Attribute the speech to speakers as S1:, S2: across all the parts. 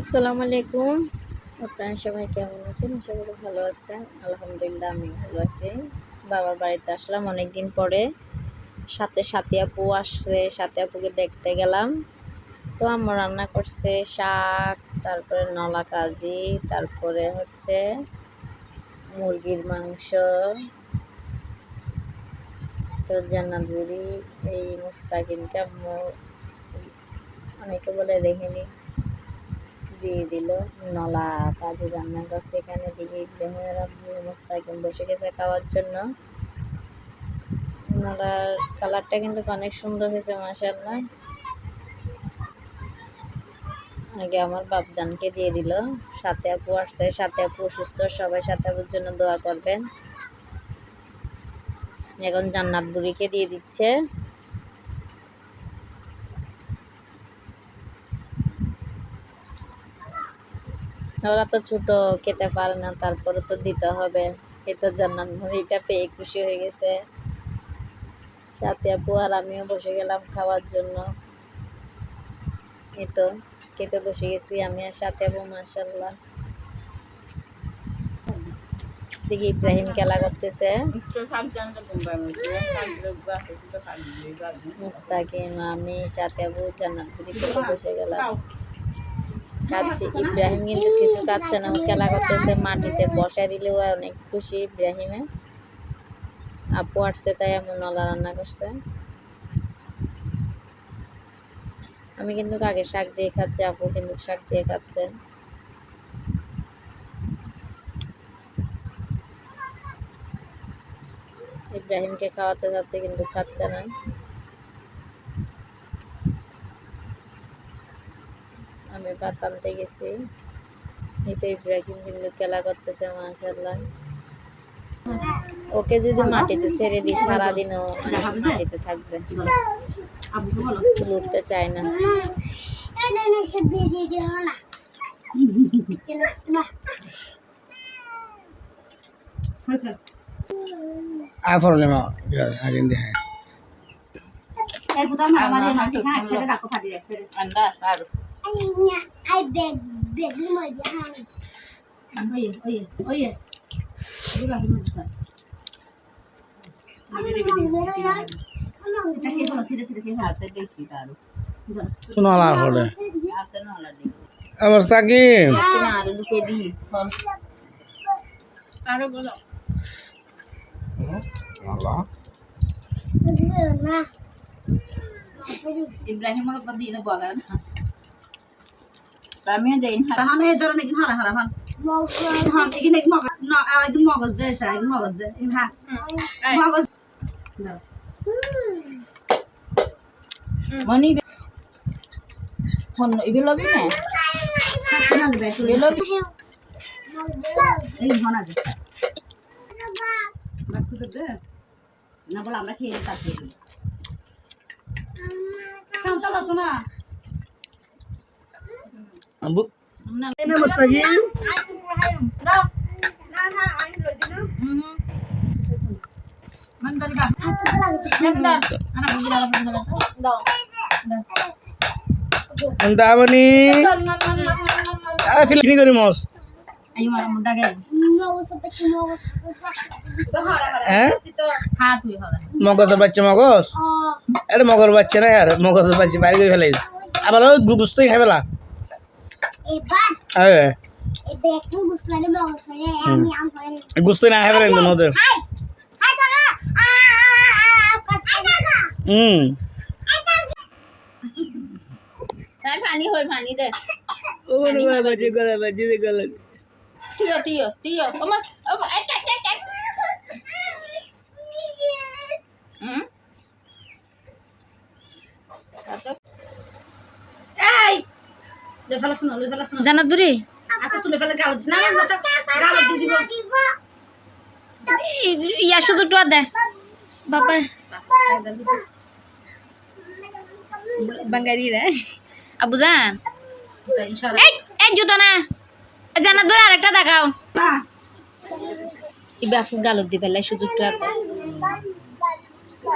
S1: আসসালামু আলাইকুম। আপনারা সবাই কেমন আছেন? আশা করি ভালো আছেন। আলহামদুলিল্লাহ আমি ভালো আছি। বাবার বাড়িতে আসলাম অনেক দিন পরে। সাথে সাথী আপু আসছে। সাথে আপুকে দেখতে গেলাম। তো আমার রান্না করছে, শাক, তারপরে নলা কাজি, তারপরে হচ্ছে মুরগির মাংস, তো জান্নাত বুড়ি, এই মুস্তাকিমকে আম্মু অনেকে বলে রেখে দিয়ে দিল। নলা, কাজে রান্না করছে এখানে দিকে ইব্রাহিমের আব্বু মোস্তাকিম বসে গেছে খাওয়ার জন্য। নলার কালারটা কিন্তু অনেক সুন্দর হয়েছে মাসাল্লাহ আগে আমার বাপজানকে দিয়ে দিল। সাথে আপু আসছে, সাথে আপু অসুস্থ। সবাই সাথে আপুর জন্য দোয়া করবেন। এখন জান্নাত বুড়িকে দিয়ে দিচ্ছে। ওরা তো ছোট, খেতে পারে না, তারপরে তো দিতে হবে। এই তো জান্নাত মুড়িটা পেয়ে খুশি হয়ে গেছে। সাথে আপু আর আমিও বসে গেলাম খাওয়ার জন্য। এই তো, খেতে বসে গেছি আমি আর সাথে আপু মাসাল্লাহ দেখি ইব্রাহিম খেলা করতেছে। মুস্তাকিম, আমি, সাথে আপু, জান্নাত বসে গেলাম। খাচ্ছে ইব্রাহিম কিন্তু কিছু খাচ্ছে না। খেলা করতেছে মাটিতে। বসায় দিলেও অনেক খুশি ইব্রাহিমে। আপু আসছে, তাই এমন নলা রান্না করছে। আমি কিন্তু আগে শাক দিয়ে খাচ্ছি, আপু কিন্তু শাক দিয়ে খাচ্ছে। ইব্রাহিমকে খাওয়াতে যাচ্ছে কিন্তু খাচ্ছে না। আমি ভাত আনতে গেছি এই ইব্রাহিম কিন্তু খেলা করতেছে মাশাল্লাহ ওকে যদি মাটিতে ছেড়ে দিই সারাদিনও মানে মাটিতে থাকবে উঠতে চায় না
S2: alguien deja
S3: এই বুটা মারা মারি না ঠিক আছে ছেড়ে রাখো ফাটি রে ছেড়ে
S1: আন্ডা সারু
S3: ওই ওই ওই এগুলো কি বুঝছ এটা কি হলো সিধে সিধে কি হলো
S1: হাতে দেখি তারু
S2: শোনো আলার হলে
S1: আছে না অলরেডি
S2: অবস্থা কি
S1: কিনা আরো আমিও দেই না।
S3: তাহলে মানে এই ধরনের কি হারা হারা ভান হ্যাঁ এখানে এক মগজ না এক মগজ দে স্যার এক মগজ দে হ্যাঁ। মগজ দাও।
S1: মনি ফোন ইবেলো বি না?
S3: না দেবে
S1: ইবেলো
S3: এই ভনা দে। বাকু দে। না বলে আমরা খেয়ে তা খেয়ে দেবো খাও চলো শোনা
S2: আবু
S1: না
S2: এনে
S1: মুস্তাকি
S2: দামনি
S1: ফিলিং করি মস
S2: মগজের বাচ্চা মগজ এটা মগর বাচ্চা না আর মগজের বাচ্চা বাইরে করে ফেলাই আবার ওই গুস্তই খাই ফেলা গুস্তই না খাই। ফেলাই ওদের হুম।
S1: তাই পানি হয় পানি দে।
S2: ও গলা বাজে গলা বাজে গলা
S1: তিও তিও তিও ওমা ওমা এক এক এক এক হুম
S3: এই লে ফেলা শোনো লে ফেলা শোনো
S1: জানাত বুড়ি
S3: আচ্ছা তুলে ফেলে গাল না না না গাল দিয়ে দিব।
S1: ইয়া শুধু টোয়া দে বাবার বাঙ্গারি রে আবু জান। এই জুতো না। বুড়ি আরেকটা দেখাও। ইবা গালত দি পেলাই সুযোগ টোয়া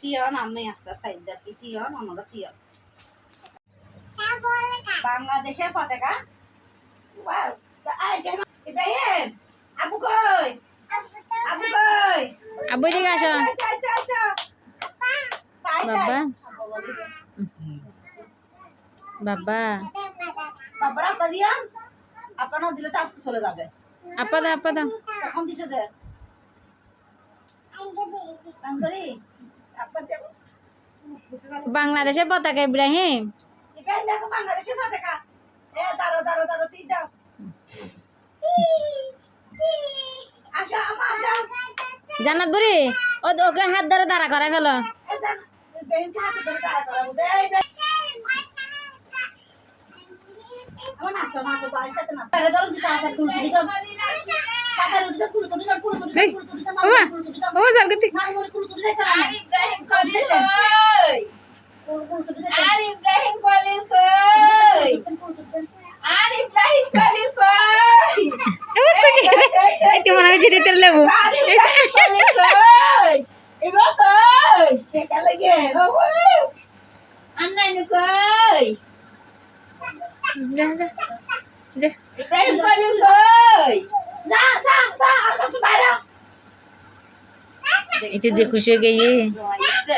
S3: টিয়ন আমি আস্তে আস্তে কি টিয়ন আমরা টিয়ন বাংলাদেশের পতাকা ইব্রাহিম আপু কই আপু কই
S4: আব্বু এদিকে আসো বাবা বাবা
S3: বাবার আপা দিয়ান আপা না দিলে তো আজকে চলে যাবে
S4: আপা দাও আপা দাও
S3: কখন দিছে যে
S4: বাংলাদেশের পতাকা ইব্রাহিম।
S3: বাংলাদেশের পতাকা এ দাঁড়ো দাঁড়ো দাঁড়ো তুই দাও আসো আমা আসো
S4: জান্নাত বুড়ি ও ওকে হাত ধরে দাঁড়া
S3: দে ইব্রাহিম আমার নাচো নাচো বাইর সাথে নাচো। ধরো তাড়াতাড়ি কুল কুলি দাও তাড়াতাড়ি উঠে কুল কুলি দাও কুল কুলি দাও কুল কুলি দাও
S4: ওমা
S3: কুল কুলি দাও
S4: ও সালগতি
S3: না মোর কুল কুলি দাও আর ইব্রাহিম
S5: কলিং কই
S3: কুল কুল কুলি দাও
S5: আর ইব্রাহিম কলিং কই। আর ইব্রাহিম কলিং কই।
S4: এই তো মনে হয় যেতে লেবু
S5: আর ইব্রাহিম কলিং কই এবার কই
S3: এটা